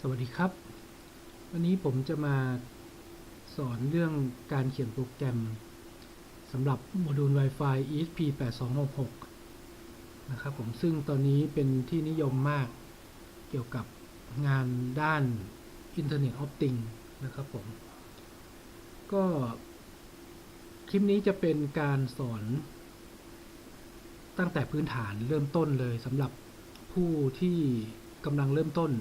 สวัสดีครับ วันนี้ผมจะมาสอนเรื่องการเขียนโปรแกรมสำหรับโมดูล Wi-Fi ESP8266 นะครับผมซึ่งตอนนี้เป็นที่นิยมมากเกี่ยวกับงานด้าน Internet of Things นะครับผม ก็คลิปนี้จะเป็นการสอน ตั้งแต่พื้นฐานเริ่มต้นเลยสำหรับผู้ที่กำลังเริ่มต้น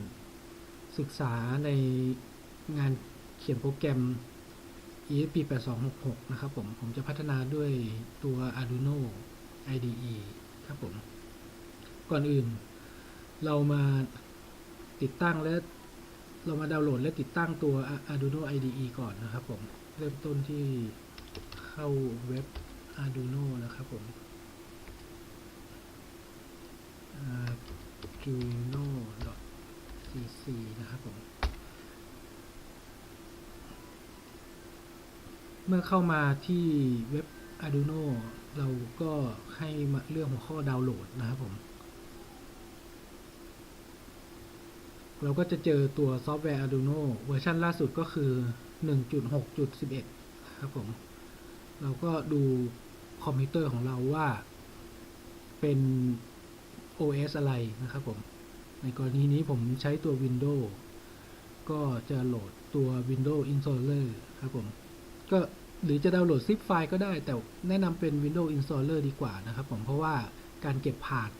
ศึกษาในงานเขียนโปรแกรม ESP8266 นะครับผม ผมจะพัฒนาด้วยตัว Arduino IDE ครับผม ก่อนอื่น เรามาติดตั้งและเรามาดาวน์โหลดและติดตั้งตัว Arduino IDE ก่อนนะครับผม เริ่มต้นที่เข้าเว็บ Arduino นะครับผม Arduino cc นะครับผม เมื่อเข้ามาที่เว็บ Arduino เราก็ให้มาเลือกหัวข้อดาวน์โหลดนะครับผม เราก็จะเจอตัวซอฟต์แวร์ Arduino เวอร์ชันล่าสุดก็คือ 1.6.11 ครับผม เราก็ดูคอมพิวเตอร์ของเราว่าเป็น OS อะไรนะครับผม ในกรณีนี้ผมใช้ตัว Windows ก็จะโหลดตัว Windows Installer ครับผม ก็หรือจะดาวน์โหลด zip ไฟล์ก็ได้ แต่แนะนำเป็น Windows Installer ดีกว่านะครับผมเพราะว่าการเก็บผ่าน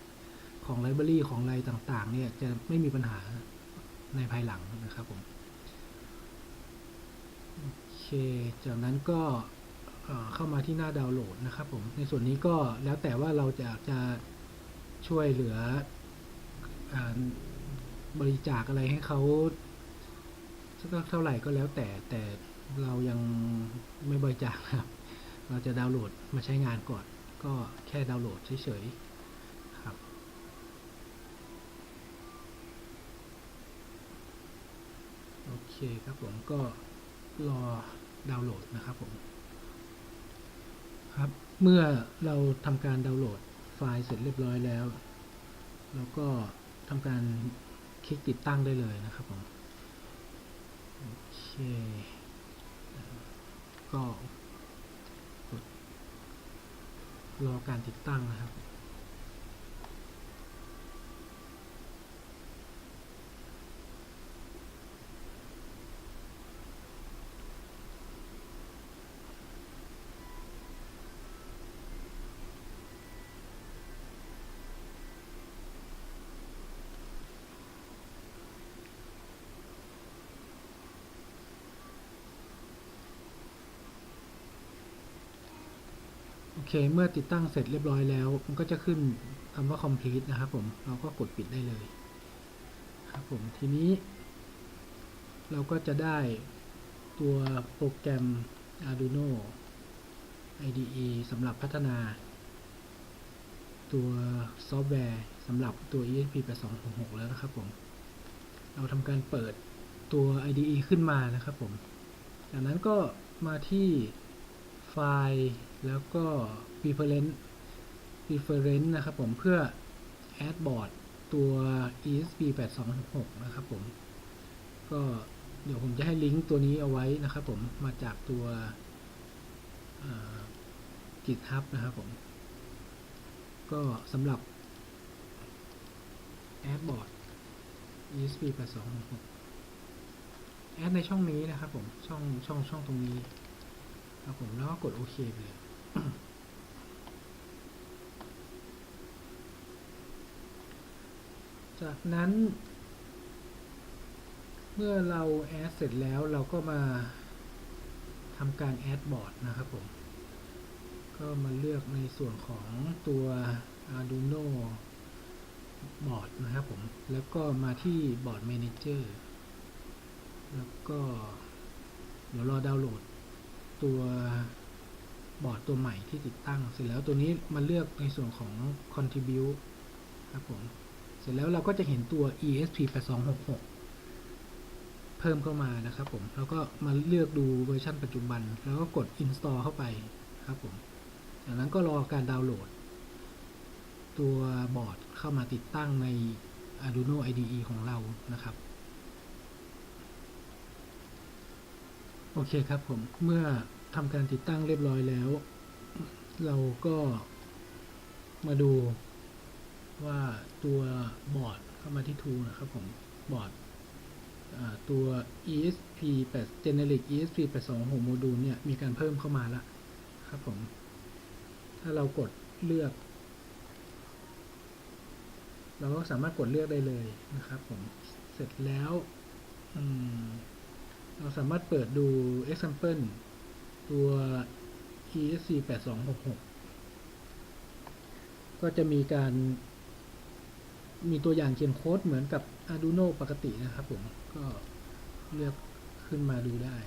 ของไลบรารีของอะไรต่างๆ เนี่ยจะไม่มีปัญหาในภายหลังนะครับผมโอเคจากนั้นก็เอ่อเข้ามาที่หน้าดาวน์โหลดนะครับผมในส่วนนี้ก็แล้วแต่ว่าเราจะจะช่วยเหลือ อาบริจาคอะไรให้เขาสักเท่าไหร่ก็แล้วแต่แต่เรายังไม่บริจาคครับ เราจะดาวน์โหลดมาใช้งานก่อน ก็แค่ดาวน์โหลดเฉยๆครับ โอเคครับผมก็รอดาวน์โหลดนะครับผมครับ เมื่อเราทำการดาวน์โหลดไฟล์เสร็จเรียบร้อยแล้วเราก็ ทำการคลิกติดตั้งได้เลยนะครับผมโอเคก็รอการติดตั้งนะครับ เคเมื่อติดตั้งเสร็จเรียบร้อยแล้ว มันก็จะขึ้นคำว่า complete นะครับผม เราก็กดปิดได้เลยครับผม ทีนี้ เราก็จะได้ตัวโปรแกรม Arduino IDE สำหรับพัฒนา ตัวซอฟต์แวร์สำหรับตัว ESP8266 แล้วนะครับผม เราทำการเปิดตัว IDE ขึ้นมานะครับผม จากนั้นก็มาที่ ไฟล์แล้วก็ preference preference นะครับผมเพื่อ add board ตัว ESP8266 นะครับผมก็เดี๋ยวผมจะให้ลิงก์ตัวนี้เอาไว้นะครับผมมาจากตัวเอ่อ GitHub นะครับผม ก็สำหรับ add board ESP8266 แอดในช่องนี้นะครับผม ช่องช่องช่องตรงนี้ ครับผมแล้วก็กดโอเคไปเลยจากนั้น เมื่อเราแอดเสร็จแล้วเราก็มาทำการแอดบอร์ดนะครับผม ก็มาเลือกในส่วนของตัว Arduino บอร์ดนะครับผม แล้วก็มาที่บอร์ด Manager แล้วก็เดี๋ยวรอดาวน์โหลด ตัวบอร์ดตัวใหม่ที่ติดตั้ง เสร็จแล้วตัวนี้มาเลือกในส่วนของ contribute ครับผม เสร็จแล้วเราก็จะเห็นตัว ESP8266 เพิ่มเข้ามานะครับผม แล้วก็มาเลือกดูเวอร์ชันปัจจุบัน แล้วก็กด install เข้าไปครับผม จากนั้นก็รอการดาวน์โหลด ตัวบอร์ดเข้ามาติดตั้งใน Arduino IDE ของเรานะครับโอเคครับผม เมื่อ ทำการติดตั้งเรียบร้อยแล้ว เราก็มาดูว่าตัวบอร์ดเข้ามาที่ทูนะครับผมบอร์ดตัว ESP 8 Generic ESP 826โมดูลเนี่ย มีการเพิ่มเข้ามาแล้วครับผม ถ้าเรากดเลือก เราก็สามารถกดเลือกได้เลยนะครับผม เสร็จแล้ว เราสามารถเปิดดู example ตัว ESC 8266 ก็จะมีการ มีตัวอย่างเขียนโค้ดเหมือนกับ Arduino ปกตินะครับผม ก็เลือกขึ้นมาดูได้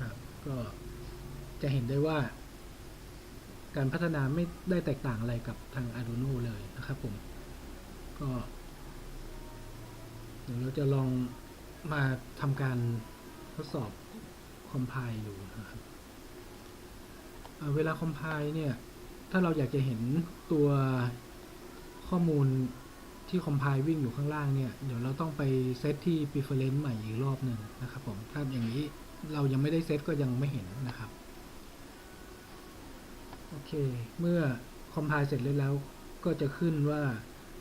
ครับ ก็จะเห็นได้ว่า การพัฒนาไม่ได้แตกต่างอะไรกับทาง Arduino เลยนะครับผม ก็เดี๋ยวเราจะลองมาทำการทดสอบ คอมไพล์ดูนะครับเเวลาคอมไพล์เนี่ย ถ้าเราอยากจะเห็นตัวข้อมูลที่คอมไพล์วิ่งอยู่ข้างล่างเนี่ย เดี๋ยวเราต้องไปเซตที่ preference ใหม่อีกรอบหนึ่งนะครับผม ถ้าอย่างนี้เรายังไม่ได้เซตก็ยังไม่เห็นนะครับ โอเค เมื่อคอมไพล์เสร็จแล้วก็จะขึ้นว่า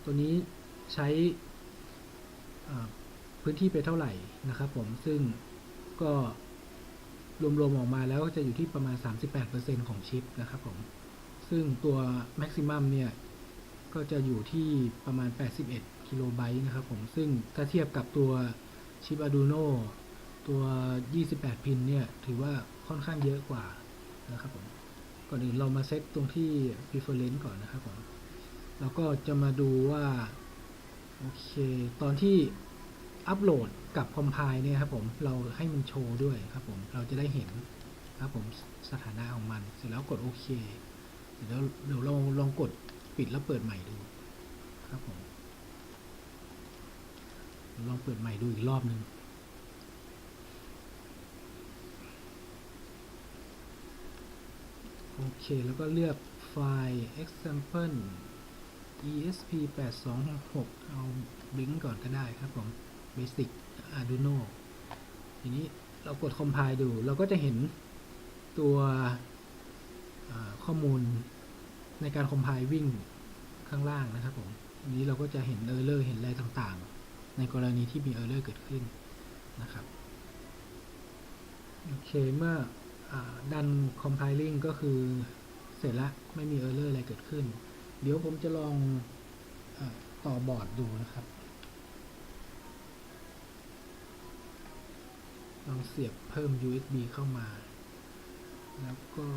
ตัวนี้ใช้พื้นที่ไปเท่าไหร่นะครับผม ซึ่งก็ รวมๆออกมาแล้วก็จะอยู่ที่ประมาณ 38%ของชิปนะครับผม ซึ่งตัว maximum เนี่ยก็จะอยู่ที่ประมาณ 81 กิโลไบต์นะครับผม ซึ่งถ้าเทียบกับตัวชิป Arduino ตัว 28 พินเนี่ย ถือว่าค่อนข้างเยอะกว่านะครับผม ก่อนอื่นเรามาเซตตรงที่ preference ก่อนนะครับผม แล้วก็จะมาดูว่า โอเค ตอนที่อัปโหลด กับคอมไพล์เนี่ยครับผมเราให้มันโชว์ด้วยครับผมเราจะได้เห็นครับผมสถานะของมัน เสร็จแล้วกดโอเคเสร็จแล้วเดี๋ยวเราลองกดปิดแล้วเปิดใหม่ดูครับผมลองเปิดใหม่ดูอีกรอบหนึ่งโอเค แล้วก็เลือกไฟล์ example esp 8266เอา blink ก่อนก็ได้ครับผม basic arduino ทีนี้เรากด compile ดู เราก็จะเห็นตัวข้อมูลในการ compile วิ่งข้างล่างนะครับผมทีนี้เราก็จะเห็น error เห็นอะไรต่างๆ ในกรณีที่มี error เกิดขึ้นนะครับ โอเค เมื่ออดัน compiling ก็คือเสร็จแล้วไม่มี error อะไรเกิดขึ้น เดี๋ยวผมจะลองอต่อบอร์ดดูนะครับ ลองเสียบเพิ่ม USB เข้ามา แล้วก็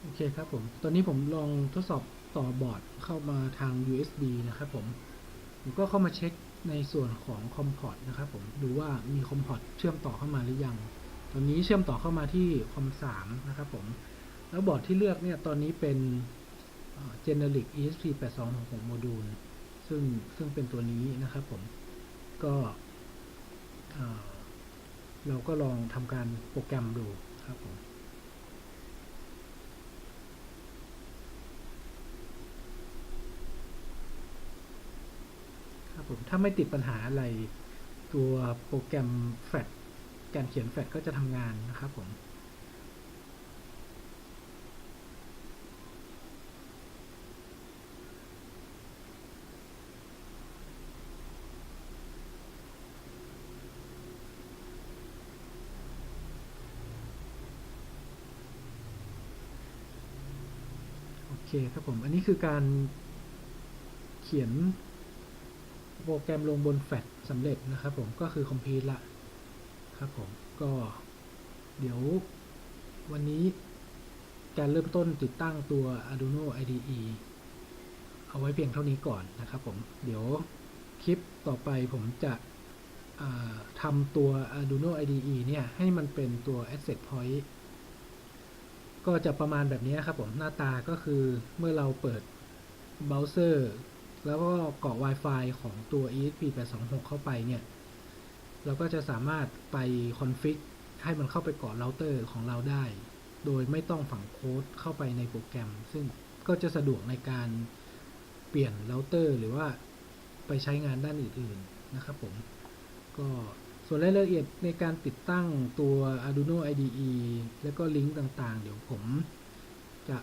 โอเคครับผม ตอนนี้ผมลองทดสอบต่อบอร์ดเข้ามาทาง USB นะครับผม ผมก็เข้ามาเช็คในส่วนของคอมพอร์ตนะครับผม ดูว่ามีคอมพอร์ตเชื่อมต่อเข้ามาหรือยัง ตอนนี้เชื่อมต่อเข้ามาที่คอม3นะครับผม แล้วบอร์ดที่เลือกเนี่ยตอนนี้เป็น Generic ESP 8266โมดูลซึ่งซึ่งเป็นตัวนี้นะครับผมก็เอ่อเราก็ลองทำการโปรแกรมดูครับผมครับผมถ้าไม่ติดปัญหาอะไรตัวโปรแกรมแฟลช การเขียนแฟลชก็จะทำงานนะครับผมโอเคครับผม อันนี้คือการเขียนโปรแกรมลงบนแฟลชสำเร็จนะครับผม ก็คือคอมพิวต์ละ ครับผมก็เดี๋ยววันนี้การเริ่มต้นติดตั้งตัว Arduino IDE เอาไว้เพียงเท่านี้ก่อนนะครับผม เดี๋ยวคลิปต่อไปผมจะทำตัว Arduino IDE เนี่ยให้มันเป็นตัว Asset Point ก็จะประมาณแบบนี้ครับผม หน้าตาก็คือเมื่อเราเปิดเบราว์เซอร์ แล้วก็กรอก Wi-Fi ของตัว ESP826 เข้าไปเนี่ย เราก็จะสามารถไปคอนฟิกให้มันเข้าไปเกาะเราเตอร์ของเราได้ โดยไม่ต้องฝังโค้ดเข้าไปในโปรแกรม ซึ่งก็จะสะดวกในการเปลี่ยนเราเตอร์หรือว่าไปใช้งานด้านอื่น ๆ นะครับผม ก็ส่วนรายละเอียดในการติดตั้งตัว Arduino IDE แล้วก็ลิงก์ต่างๆ เดี๋ยวผมจะ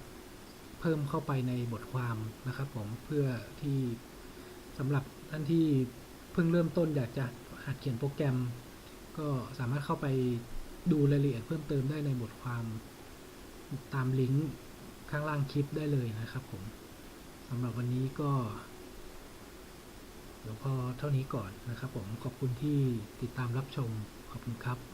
เพิ่มเข้าไปในบทความนะครับผมเพื่อที่สำหรับท่านที่เพิ่งเริ่มต้นอยากจะ หัดเขียนโปรแกรม ก็สามารถเข้าไปดูรายละเอียดเพิ่มเติมได้ในบทความตามลิงก์ข้างล่างคลิปได้เลยนะครับผมสำหรับวันนี้ก็เดี๋ยวพอเท่านี้ก่อนนะครับผมขอบคุณที่ติดตามรับชมขอบคุณครับ